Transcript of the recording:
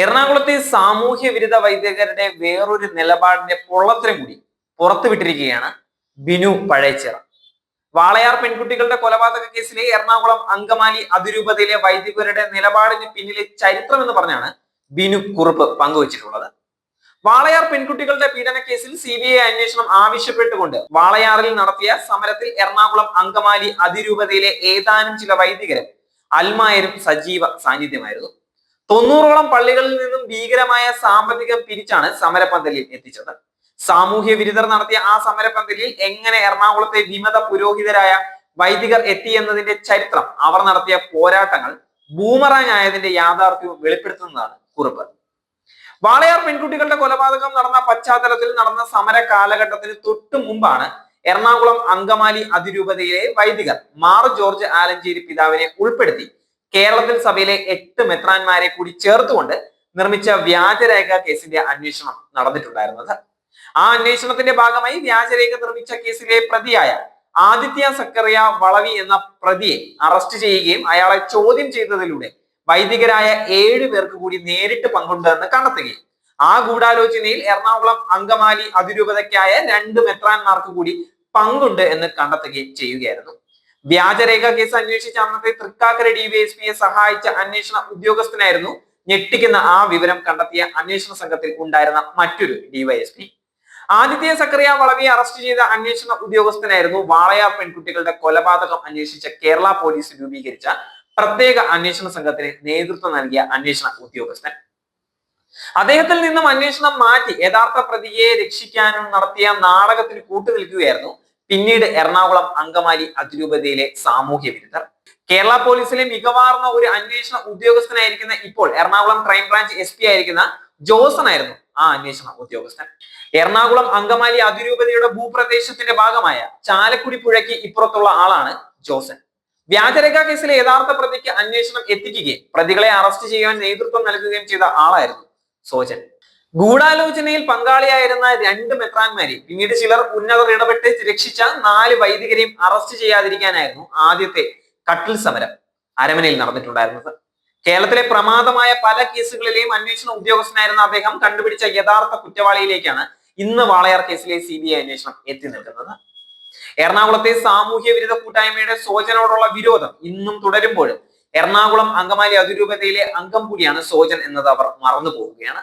എറണാകുളത്തെ സാമൂഹ്യ വിരുദ്ധ വൈദികരുടെ വേറൊരു നിലപാടിന്റെ പൊള്ളത്തരം കൂടി പുറത്തുവിട്ടിരിക്കുകയാണ് ബിനു പഴയച്ചിറ. വാളയാർ പെൺകുട്ടികളുടെ കൊലപാതക കേസിലെ എറണാകുളം അങ്കമാലി അതിരൂപതയിലെ വൈദികരുടെ നിലപാടിന് പിന്നിലെ ചരിത്രം എന്ന് പറഞ്ഞാണ് ബിനു കുറിപ്പ് പങ്കുവച്ചിട്ടുള്ളത്. വാളയാർ പെൺകുട്ടികളുടെ പീഡന കേസിൽ സി ബി ഐ അന്വേഷണം ആവശ്യപ്പെട്ടുകൊണ്ട് വാളയാറിൽ നടത്തിയ സമരത്തിൽ എറണാകുളം അങ്കമാലി അതിരൂപതയിലെ ഏതാനും ചില വൈദികരും അൽമായരും സജീവ സാന്നിധ്യമായിരുന്നു. തൊണ്ണൂറോളം പള്ളികളിൽ നിന്നും ഭീകരമായ സാമ്പത്തികം പിരിച്ചാണ് സമരപന്തലിൽ എത്തിച്ചത്. സാമൂഹ്യ വിരുദ്ധർ നടത്തിയ ആ സമരപന്തലിൽ എങ്ങനെ എറണാകുളത്തെ വിമത പുരോഹിതരായ വൈദികർ എത്തി എന്നതിന്റെ ചരിത്രം അവർ നടത്തിയ പോരാട്ടങ്ങൾ ബൂമറാങ് ആയതിന്റെ യാഥാർത്ഥ്യവും വെളിപ്പെടുത്തുന്നതാണ് കുറിപ്പ്. വാളയാർ പെൺകുട്ടികളുടെ കൊലപാതകം നടന്ന പശ്ചാത്തലത്തിൽ നടന്ന സമര കാലഘട്ടത്തിന് തൊട്ടു മുമ്പാണ് എറണാകുളം അങ്കമാലി അതിരൂപതയിലെ വൈദികർ മാർ ജോർജ് ആലഞ്ചേരി പിതാവിനെ ഉൾപ്പെടുത്തി കേരളത്തിൽ സഭയിലെ എട്ട് മെത്രാന്മാരെ കൂടി ചേർത്തുകൊണ്ട് നിർമ്മിച്ച വ്യാജരേഖ കേസിന്റെ അന്വേഷണം നടന്നിട്ടുണ്ടായിരുന്നത്. ആ അന്വേഷണത്തിന്റെ ഭാഗമായി വ്യാജരേഖ നിർമ്മിച്ച കേസിലെ പ്രതിയായ ആദിത്യ സക്കറിയ വളവി എന്ന പ്രതിയെ അറസ്റ്റ് ചെയ്യുകയും അയാളെ ചോദ്യം ചെയ്തതിലൂടെ വൈദികരായ ഏഴു പേർക്ക് കൂടി നേരിട്ട് പങ്കുണ്ടെന്ന് കണ്ടെത്തുകയും ആ ഗൂഢാലോചനയിൽ എറണാകുളം അങ്കമാലി അതിരൂപതയ്ക്കായ രണ്ട് മെത്രാന്മാർക്ക് കൂടി പങ്കുണ്ട് എന്ന് കണ്ടെത്തുകയും ചെയ്യുകയായിരുന്നു. വ്യാജരേഖ കേസ് അന്വേഷിച്ച അന്നത്തെ തൃക്കാക്കര ഡിവൈഎസ്പിയെ സഹായിച്ച അന്വേഷണ ഉദ്യോഗസ്ഥനായിരുന്നു. ഞെട്ടിക്കുന്ന ആ വിവരം കണ്ടെത്തിയ അന്വേഷണ സംഘത്തിൽ ഉണ്ടായിരുന്ന മറ്റൊരു ഡിവൈഎസ്പി ആദിത്യ സക്രിയ വളവിയെ അറസ്റ്റ് ചെയ്ത അന്വേഷണ ഉദ്യോഗസ്ഥനായിരുന്നു വാളയാർ പെൺകുട്ടികളുടെ കൊലപാതകം അന്വേഷിച്ച കേരള പോലീസ് രൂപീകരിച്ച പ്രത്യേക അന്വേഷണ സംഘത്തിന് നേതൃത്വം നൽകിയ അന്വേഷണ ഉദ്യോഗസ്ഥൻ. അദ്ദേഹത്തിൽ നിന്നും അന്വേഷണം മാറ്റി യഥാർത്ഥ പ്രതിയെ രക്ഷിക്കാനും നടത്തിയ നാടകത്തിന് കൂട്ടുനിൽക്കുകയായിരുന്നു. പിന്നീട് എറണാകുളം അങ്കമാലി അതിരൂപതയിലെ സാമൂഹ്യ വിരുദ്ധർ. കേരള പോലീസിലെ മികവാർന്ന ഒരു അന്വേഷണ ഉദ്യോഗസ്ഥനായിരിക്കുന്ന ഇപ്പോൾ എറണാകുളം ക്രൈംബ്രാഞ്ച് എസ് പി ആയിരിക്കുന്ന ജോസൺ ആയിരുന്നു ആ അന്വേഷണ ഉദ്യോഗസ്ഥൻ. എറണാകുളം അങ്കമാലി അതിരൂപതയുടെ ഭൂപ്രദേശത്തിന്റെ ഭാഗമായ ചാലക്കുടി പുഴയ്ക്ക് ഇപ്പുറത്തുള്ള ആളാണ് ജോസൻ വ്യാജരേഖ കേസിലെ യഥാർത്ഥ പ്രതിക്ക് അന്വേഷണം എത്തിക്കുകയും പ്രതികളെ അറസ്റ്റ് ചെയ്യാൻ നേതൃത്വം നൽകുകയും ചെയ്ത ആളായിരുന്നു സോജൻ. ഗൂഢാലോചനയിൽ പങ്കാളിയായിരുന്ന രണ്ട് മെത്രാന്മാരെ പിന്നീട് ചിലർ ഉന്നതർ ഇടപെട്ട് രക്ഷിച്ച നാല് വൈദികരെയും അറസ്റ്റ് ചെയ്യാതിരിക്കാനായിരുന്നു ആദ്യത്തെ കട്ടിൽ സമരം അരമനയിൽ നടന്നിട്ടുണ്ടായിരുന്നത്. കേരളത്തിലെ പ്രമാദമായ പല കേസുകളിലെയും അന്വേഷണ ഉദ്യോഗസ്ഥനായിരുന്ന അദ്ദേഹം കണ്ടുപിടിച്ച യഥാർത്ഥ കുറ്റവാളിയിലേക്കാണ് ഇന്ന് വാളയാർ കേസിലെ സി ബി ഐ അന്വേഷണം എത്തി നിൽക്കുന്നത്. എറണാകുളത്തെ സാമൂഹ്യ വിരുദ്ധ കൂട്ടായ്മയുടെ സോജനോടുള്ള വിരോധം ഇന്നും തുടരുമ്പോഴും എറണാകുളം അങ്കമാലി അതിരൂപതയിലെ അംഗം കൂടിയാണ് സോജൻ എന്നത് അവർ മറന്നു പോവുകയാണ്